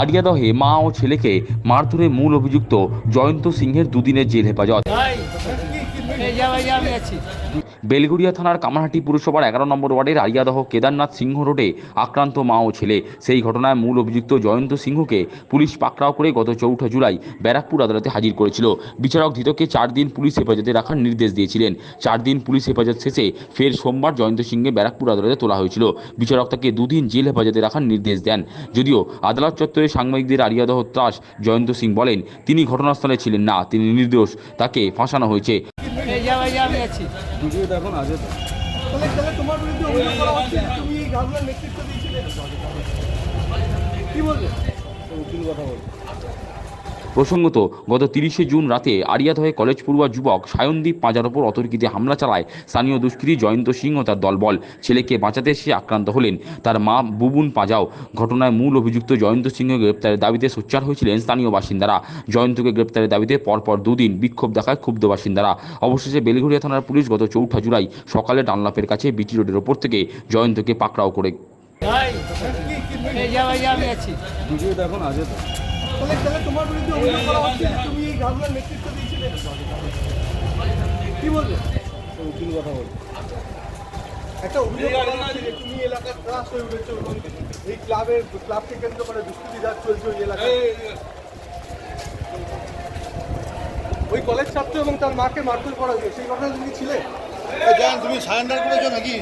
আরিয়াদহে মা ও ছেলেকে মারধরে মূল অভিযুক্ত জয়ন্ত সিংহের দুদিনের জেল হেফাজত। বেলগুড়িয়া থানার কামারহাটি পুরসভার এগারো নম্বর ওয়ার্ডের আরিয়াদহ কেদারনাথ সিংহ রোডে আক্রান্ত মা ও ছেলে। সেই ঘটনায় মূল অভিযুক্ত জয়ন্ত সিংহকে পুলিশ পাকড়াও করে গত চৌঠা জুলাই ব্যারাকপুর আদালতে হাজির করেছিল। বিচারক ধৃতকে চার দিন পুলিশ হেফাজতে রাখার নির্দেশ দিয়েছিলেন। চার দিন পুলিশ হেফাজত শেষে ফের সোমবার জয়ন্ত সিংকে ব্যারাকপুর আদালতে তোলা হয়েছিল। বিচারক তাকে দুদিন জেল হেফাজতে রাখার নির্দেশ দেন। যদিও আদালত চত্বরে সাংবাদিকদের আরিয়াদহ ত্রাস জয়ন্ত সিং বলেন, তিনি ঘটনাস্থলে ছিলেন না, তিনি নির্দোষ, তাকে ফাঁসানো হয়েছে। এই আমি আছি। ভিডিও দেখো না আগে তোমার বিরুদ্ধে অভিযোগ করা হচ্ছে তুমি এই ঘটনার নেতৃত্ব দিয়েছিলে? কি বলবে? উকিল কথা বল প্রসঙ্গত গত তিরিশে জুন রাতে আরিয়াদহে কলেজ পড়ুয়া যুবক সায়নদীপ পাঁজার ওপর অতর্কিতে হামলা চালায় স্থানীয় দুষ্কৃতী জয়ন্ত সিং ও তার দলবল। ছেলেকে বাঁচাতে এসে আক্রান্ত হলেন তার মা বুবুন পাজাও। ঘটনায় মূল অভিযুক্ত জয়ন্ত সিংহ গ্রেপ্তারের দাবিতে সোচ্চার হয়েছিলেন স্থানীয় বাসিন্দারা। জয়ন্তকে গ্রেপ্তারের দাবিতে পরপর দুদিন বিক্ষোভ দেখায় ক্ষুব্ধ বাসিন্দারা। অবশেষে বেলঘরিয়া থানার পুলিশ গত চৌঠা জুলাই সকালে ডানলাপের কাছে বিটি রোডের ওপর থেকে জয়ন্তকে পাকড়াও করে। ভিডিও দেখো না আগে তাহলে তোমার বিরুদ্ধে অভিযোগ করা হচ্ছে যে তুমি এই ঘটনার নেতৃত্ব দিয়েছিলে? কি বলবে? উকিল কথা বল একটা অভিযোগ করা হচ্ছে যে তুমি এলাকার ত্রাস হয়ে উঠেছো এই ক্লাবের ক্লাবকে কেন্দ্র করে দুষ্কৃতি রাজ চলছে ওই এলাকায়। ওই কলেজ ছাত্র এবং তার মাকে মারধর করা হয়েছে। সেই ঘটনা তুমি ছিলে? জান তুমি সারেন্ডার করেছ নাকি?